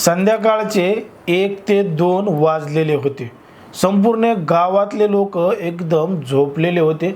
संध्याकाळचे एक ते दोन वाजलेले होते. संपूर्ण गावातले लोक एकदम झोपलेले होते.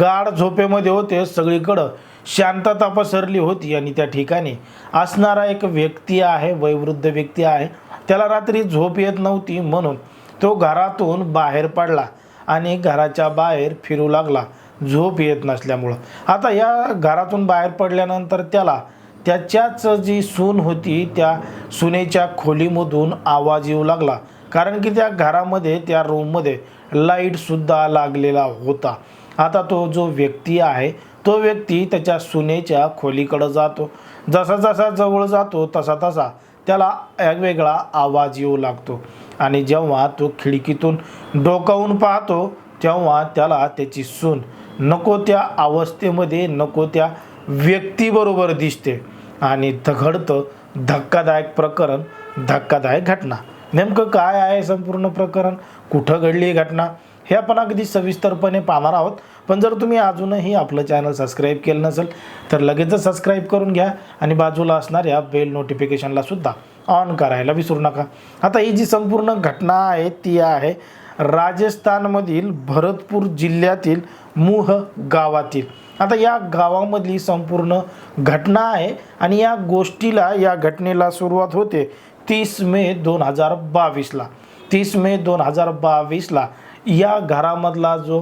गाढ झोपेमध्ये होते सगळीकडं. शांतता पसरली होती आणि त्या ठिकाणी असणारा एक व्यक्ती आहे वयवृद्ध व्यक्ती आहे. त्याला रात्री झोप येत नव्हती म्हणून तो घरातून बाहेर पडला आणि घराच्या बाहेर फिरू लागला. झोप येत नसल्यामुळं. आता या घरातून बाहेर पडल्यानंतर त्याला त्याच्याच जी सून होती त्या सुनेच्या खोलीमधून आवाज येऊ लागला. कारण की त्या घरामध्ये त्या रूममध्ये लाईटसुद्धा लागलेला होता. आता तो जो व्यक्ती आहे तो व्यक्ती त्याच्या सुनेच्या खोलीकडं जातो. जसा जसा जवळ जातो तसा तसा त्याला वेगवेगळा आवाज येऊ लागतो. आणि जेव्हा तो खिडकीतून डोकावून पाहतो तेव्हा त्याला त्याची सून नको त्या अवस्थेमध्ये नको त्या व्यक्तीबरोबर दिसते. आणि घडतं धक्कादायक प्रकरण धक्कादायक घटना. नेमकं काय आहे संपूर्ण प्रकरण? कुठं घडली ही घटना? हे आपण अगदी सविस्तरपणे पाहणार आहोत. पण जर तुम्ही अजूनही आपलं चॅनल सबस्क्राईब केलं नसेल तर लगेचच सबस्क्राईब करून घ्या आणि बाजूला असणाऱ्या बेल नोटिफिकेशनला सुद्धा ऑन करायला विसरू नका. आता ही जी संपूर्ण घटना आहे ती आहे राजस्थानमधील भरतपूर जिल्ह्यातील मुह गावातील. आता या गावामधली संपूर्ण घटना आहे आणि या गोष्टीला या घटनेला सुरुवात होते तीस मे दोन हजार बावीसला. तीस मे दोन हजार बावीसला या घरामधला जो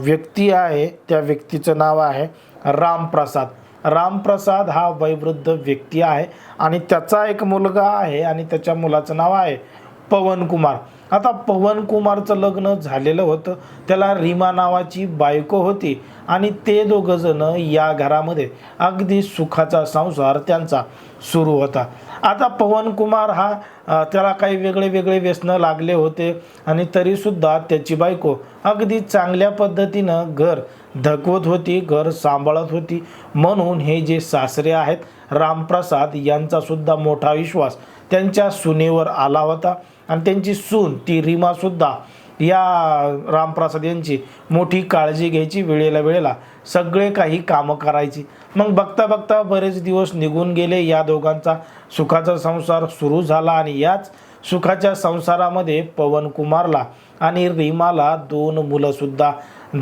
व्यक्ती आहे त्या व्यक्तीचं नाव आहे रामप्रसाद. रामप्रसाद हा वयवृद्ध व्यक्ती आहे आणि त्याचा एक मुलगा आहे आणि त्याच्या मुलाचं नाव आहे पवन कुमार. आता पवन कुमारचं लग्न झालेलं होतं. त्याला रीमा नावाची बायको होती आणि ते दोघं जण या घरामध्ये अगदी सुखाचा संसार त्यांचा सुरू होता. आता पवन कुमार हा त्याला काही वेगळे वेगळे व्यसनं लागले होते आणि तरीसुद्धा त्याची बायको अगदी चांगल्या पद्धतीनं घर धकवत होती घर सांभाळत होती. म्हणून हे जे सासरे आहेत रामप्रसाद यांचासुद्धा मोठा विश्वास त्यांच्या सुनेवर आला होता. आणि त्यांची सून ती रीमासुद्धा या रामप्रसाद यांची मोठी काळजी घ्यायची वेळेला वेळेला. सगळे काही कामं करायची. मग बघता बघता बरेच दिवस निघून गेले. या दोघांचा सुखाचा संसार सुरू झाला आणि याच सुखाच्या संसारामध्ये पवनकुमारला आणि रीमाला दोन मुलंसुद्धा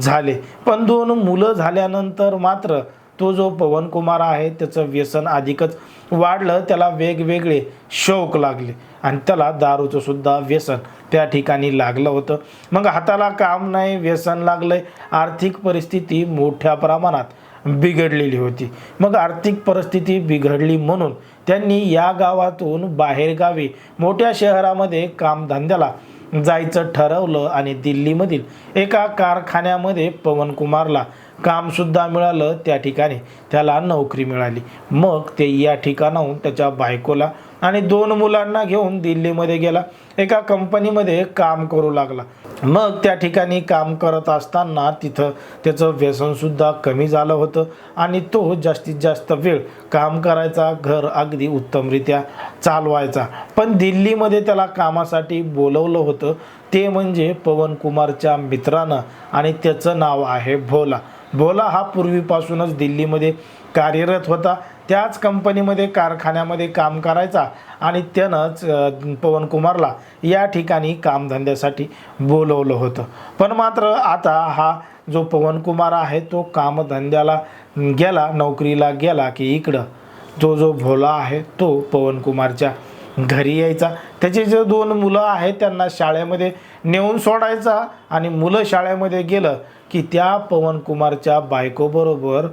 झाले. पण दोन मुलं झाल्यानंतर मात्र तो जो पवनकुमार आहे त्याचं व्यसन अधिकच वाढलं त्याला वेगवेगळे शौक लागले आणि त्याला दारूचं सुद्धा व्यसन त्या ठिकाणी लागलं होतं. मग हाताला काम नाही व्यसन लागलंय आर्थिक परिस्थिती मोठ्या प्रमाणात बिघडलेली होती. मग आर्थिक परिस्थिती बिघडली म्हणून त्यांनी या गावातून बाहेरगावी मोठ्या शहरामध्ये कामधंद्याला जायचं ठरवलं आणि दिल्लीमधील एका कारखान्यामध्ये पवनकुमारला कामसुद्धा मिळालं त्या ठिकाणी. त्याला नोकरी मिळाली. मग ते या ठिकाणाहून त्याच्या बायकोला आणि दोन मुलांना घेऊन दिल्लीमध्ये गेला. एका कंपनीमध्ये काम करू लागला. मग त्या ठिकाणी काम करत असताना तिथं त्याचं व्यसनसुद्धा कमी झालं होतं आणि तो जास्तीत जास्त वेळ काम करायचा घर अगदी उत्तमरित्या चालवायचा. पण दिल्लीमध्ये त्याला कामासाठी बोलवलं होतं. ते म्हणजे पवन कुमारच्या मित्रानं आणि त्याचं नाव आहे भोला. भोला हा पूर्वीपासूनच दिल्लीमध्ये कार्यरत होता. त्याच कंपनीमध्ये कारखान्यामध्ये काम करायचा आणि त्यानंच पवनकुमारला या ठिकाणी कामधंद्यासाठी बोलवलं होतं. पण मात्र आता हा जो पवनकुमार आहे तो कामधंद्याला गेला नोकरीला गेला की इकडं जो जो भोला आहे तो पवनकुमारच्या घरी यायचा. त्याचे जे दोन मुलं आहेत त्यांना शाळेमध्ये नेऊन सोडायचा आणि मुलं शाळेमध्ये गेलं की त्या पवनकुमारच्या बायकोबरोबर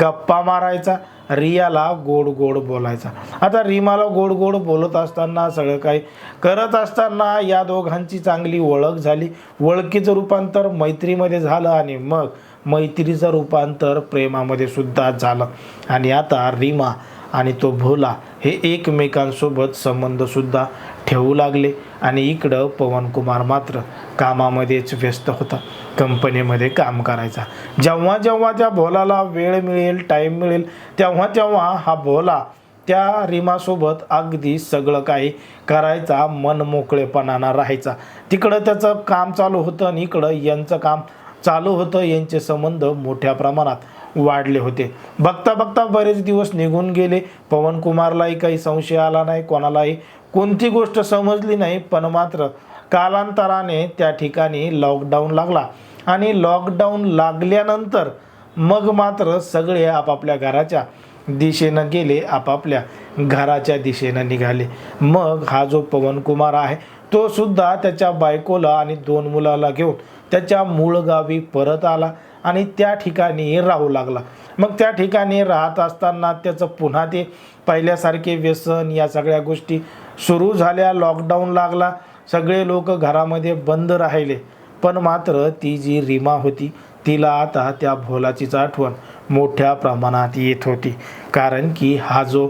गप्पा मारायचा. रियाला गोड गोड बोलायचा. आता रीमाला गोड गोड बोलत असताना सगळं काही करत असताना या दोघांची चांगली ओळख झाली. ओळखीचं रूपांतर मैत्रीमध्ये झालं आणि मग मैत्रीचं रूपांतर प्रेमामध्ये सुद्धा झालं. आणि आता रीमा आणि तो भोला हे एकमेकांसोबत संबंधसुद्धा ठेवू लागले आणि इकडं पवनकुमार मात्र कामामध्येच व्यस्त होता. कंपनीमध्ये काम करायचा. जेव्हा जेव्हा त्या भोलाला वेळ मिळेल टाईम मिळेल तेव्हा तेव्हा हा भोला त्या रिमासोबत अगदी सगळं काही करायचा मन मोकळेपणानं राहायचा. तिकडं त्याचं काम चालू होतं आणि इकडं यांचं काम चालू होतं. यांचे संबंध मोठ्या प्रमाणात वाढले होते. बघता बघता बरेच दिवस निघून गेले. पवनकुमारलाही काही संशय आला नाही कोणालाही कोणती गोष्ट समजली नाही पण मात्र कालांतराने त्या ठिकाणी लॉकडाऊन लागला. आणि लॉकडाऊन लागल्यानंतर मग मात्र सगळे आपापल्या घराच्या दिशेनं गेले आपापल्या घराच्या दिशेनं निघाले. मग हा जो पवन कुमार आहे तो सुद्धा त्याच्या बायकोला आणि दोन मुलाला घेऊन त्याच्या मूळ गावी परत आला आणि त्या ठिकाणी राहू लागला. मग त्या ठिकाणी राहत असताना त्याचं पुन्हा ते पहिल्यासारखे व्यसन या सगळ्या गोष्टी सुरू झाल्या लॉकडाऊन लागला सगळे लोक घरामध्ये बंद राहिले. पण मात्र ती जी रीमा होती तिला आता त्या भोलाचीच आठवण मोठ्या प्रमाणात येत होती. कारण की हा जो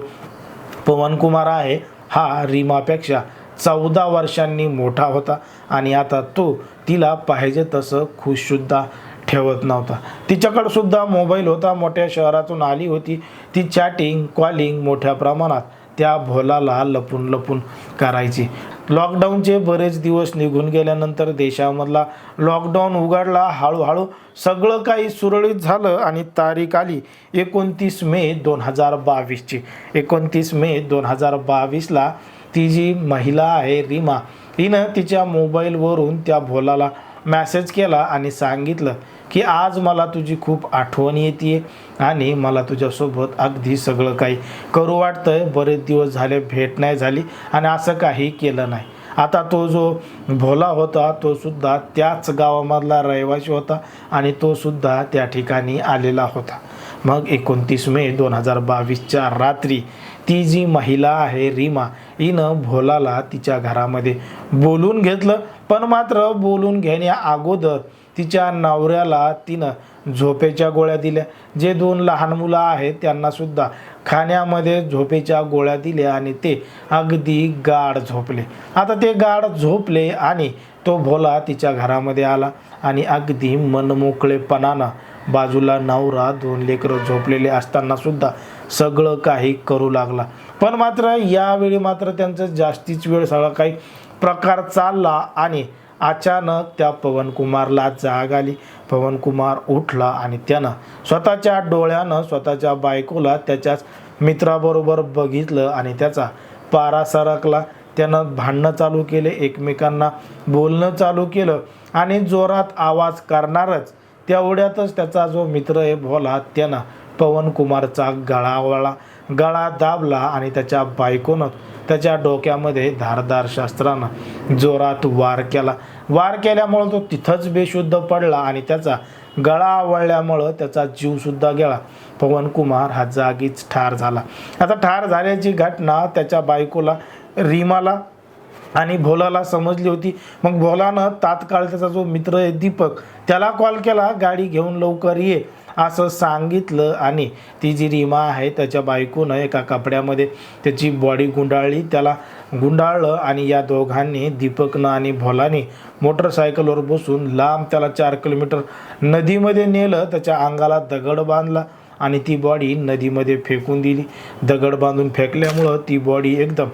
पवनकुमार आहे हा रीमापेक्षा चौदा वर्षांनी मोठा होता आणि आता तो तिला पाहिजे तसं खुशसुद्धा ठेवत नव्हता. तिच्याकडं सुद्धा मोबाईल होता मोठ्या शहरातून आली होती. ती चॅटिंग कॉलिंग मोठ्या प्रमाणात त्या भोलाला लपून लपून करायची. लॉकडाऊनचे बरेच दिवस निघून गेल्यानंतर देशामधला लॉकडाऊन उघडला हळूहळू सगळं काही सुरळीत झालं आणि तारीख आली एकोणतीस मे दोन हजार बावीसची. एकोणतीस मे दोन हजार बावीसला ती जी महिला आहे रीमा हिनं तिच्या मोबाईलवरून त्या भोलाला मॅसेज केला आणि सांगितलं की आज मला तुझी खूप आठवण येते आणि मला तुझ्यासोबत अगदी सगळं काही करू वाटतंय. बरेच दिवस झाले भेट नाही झाली आणि असं काही केलं नाही. आता तो जो भोला होता तो सुद्धा त्याच गावामधला रहिवासी होता आणि तो सुद्धा त्या ठिकाणी आलेला होता. मग एकोणतीस मे दोन हजार बावीसच्या रात्री ती जी महिला आहे रीमा हिनं भोलाला तिच्या घरामध्ये बोलून घेतलं. पण मात्र बोलून घेण्या अगोदर तिच्या नवऱ्याला तिनं झोपेच्या गोळ्या दिल्या. जे दोन लहान मुलं आहेत त्यांनासुद्धा खाण्यामध्ये झोपेच्या गोळ्या दिल्या आणि ते अगदी गाढ झोपले. आता ते गाढ झोपले आणि तो भोला तिच्या घरामध्ये आला आणि अगदी मनमोकळेपणानं बाजूला नवरा दोन लेकरं झोपलेले असतानासुद्धा सगळं काही करू लागला. पण मात्र यावेळी मात्र त्यांचं जास्तीच वेळ सगळा काही प्रकार चालला आणि अचानक त्या पवनकुमारला जाग आली. पवनकुमार उठला आणि त्यानं स्वतःच्या डोळ्यानं स्वतःच्या बायकोला त्याच्याच मित्राबरोबर बघितलं आणि त्याचा पारा सरकला. त्यानं भांडणं चालू केले एकमेकांना बोलणं चालू केलं आणि जोरात आवाज करणारच. तेवढ्यातच त्याचा जो मित्र आहे भोला त्यानं पवनकुमारचा गळावळा गळा दाबला आणि त्याच्या बायकोनं त्याच्या डोक्यामध्ये धारदार शस्त्रानं जोरात वार केला. वार केल्यामुळं तो तिथंच बेशुद्ध पडला आणि त्याचा गळा आवळल्यामुळं त्याचा जीवसुद्धा गेला. पवन कुमार हा जागीच ठार झाला. आता ठार झाल्याची घटना त्याच्या बायकोला रीमाला आणि भोलाला समजली होती. मग भोलानं तात्काळ त्याचा जो मित्र आहे दीपक त्याला कॉल केला गाडी घेऊन लवकर ये. असं सांगितलं आणि ती जी रीमा आहे त्याच्या बायकोनं एका कपड्यामध्ये त्याची बॉडी गुंडाळली. त्याला गुंडाळलं आणि या दोघांनी दीपकनं आणि भोलाने मोटरसायकलवर बसून लांब त्याला चार किलोमीटर नदीमध्ये नेलं. त्याच्या अंगाला दगड बांधला आणि ती बॉडी नदीमध्ये फेकून दिली. दगड बांधून फेकल्यामुळं ती बॉडी एकदम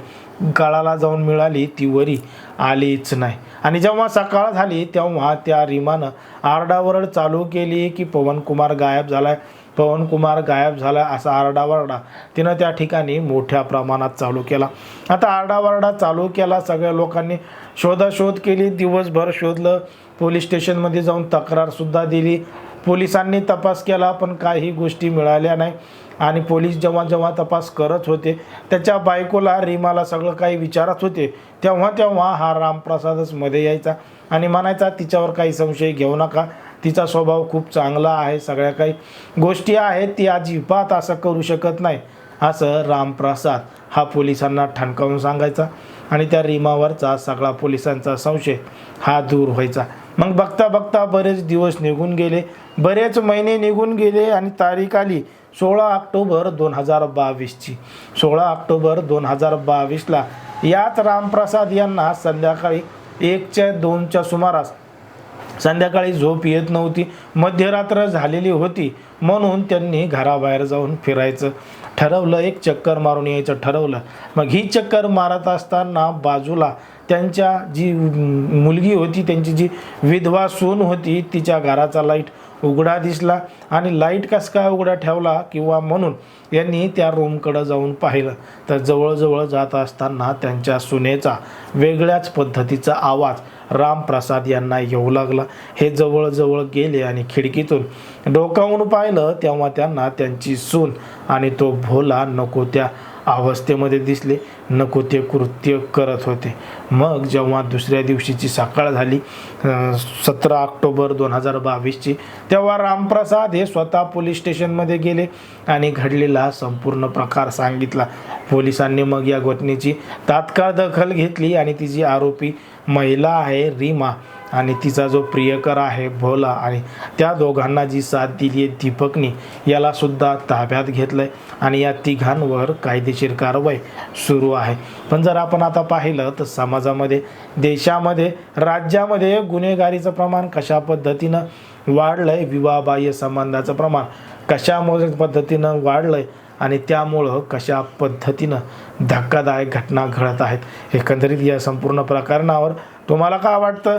काळाला जाऊन मिळाली. ती वरी आलीच नाही. आणि जेव्हा सकाळ झाली तेव्हा त्या रीमानं आरडाओरड चालू केली की पवन कुमार गायब झालाय. पवन कुमार गायब झाला असा आरडावरडा तिनं त्या ठिकाणी मोठ्या प्रमाणात चालू केला. आता आरडावरडा चालू केला सगळ्या लोकांनी शोधाशोध केली दिवसभर शोधलं पोलीस स्टेशनमध्ये जाऊन तक्रारसुद्धा दिली. पोलिसांनी तपास केला पण काही गोष्टी मिळाल्या नाही. आणि पोलीस जेव्हा जेव्हा तपास करत होते त्याच्या बायकोला रीमाला सगळं काही विचारत होते तेव्हा तेव्हा हा रामप्रसादच मध्ये यायचा आणि म्हणायचा तिच्यावर काही संशय घेऊ नका. तिचा स्वभाव खूप चांगला आहे सगळ्या काही. गोष्टी आहेत ती अजिबात असं करू शकत नाही. असं रामप्रसाद हा पोलिसांना ठणकावून सांगायचा आणि त्या रीमावरचा सगळा पोलिसांचा संशय हा दूर व्हायचा. मग बघता बघता बरेच दिवस निघून गेले. बरेच महिने निघून गेले आणि तारीख आली. सोळा ऑक्टोबर दोन हजार बावीसची. सोळा ऑक्टोबर दोन हजार बावीसला याच रामप्रसाद यांना संध्याकाळी एकच्या दोनच्या सुमारास संध्याकाळी झोप येत नव्हती. मध्यरात्र झालेली होती. म्हणून त्यांनी घराबाहेर जाऊन फिरायचं. ठरवलं एक चक्कर मारून यायचं ठरवलं. मग ही चक्कर मारत असताना बाजूला त्यांच्या जी मुलगी होती त्यांची जी विधवा सून होती तिच्या घराचा लाइट उघडा दिसला आणि लाइट कस काय उघडा ठेवला किंवा म्हणून यांनी त्या रूमकडं जाऊन पाहिलं. तर जवळजवळ जात असताना त्यांच्या सुनेचा वेगळ्याच पद्धतीचा आवाज रामप्रसाद यांना येऊ लागला. हे जवळजवळ गेले आणि खिडकीतून डोकावून पाहिलं तेव्हा त्यांना त्यांची सून आणि तो भोला नको त्या अवस्थेमध्ये दिसले. नको ते कृत्य करत होते. मग जेव्हा दुसऱ्या दिवशीची सकाळ झाली सतरा ऑक्टोबर दोन हजार बावीसची तेव्हा रामप्रसाद हे स्वतः पोलीस स्टेशनमध्ये गेले आणि घडलेला संपूर्ण प्रकार सांगितला. पोलिसांनी मग या घटनेची तात्काळ दखल घेतली आणि तिची आरोपी महिला आहे रीमा. आणि तिचा जो प्रियकर आहे भोला आणि त्या दोघांना जी साथ दिली आहे दीपकनी यालासुद्धा ताब्यात घेतलं आहे आणि या तिघांवर कायदेशीर कारवाई सुरू आहे. पण जर आपण आता पाहिलं तर समाजामध्ये देशामध्ये राज्यामध्ये गुन्हेगारीचं प्रमाण कशा पद्धतीनं वाढलं आहे विवाहबाह्य संबंधाचं प्रमाण कशामुळे पद्धतीनं वाढलं आहे आणि त्यामुळं कशा पद्धतीनं धक्कादायक घटना घडत आहेत एकंदरीत या संपूर्ण प्रकरणावर तुम्हाला काय वाटतं?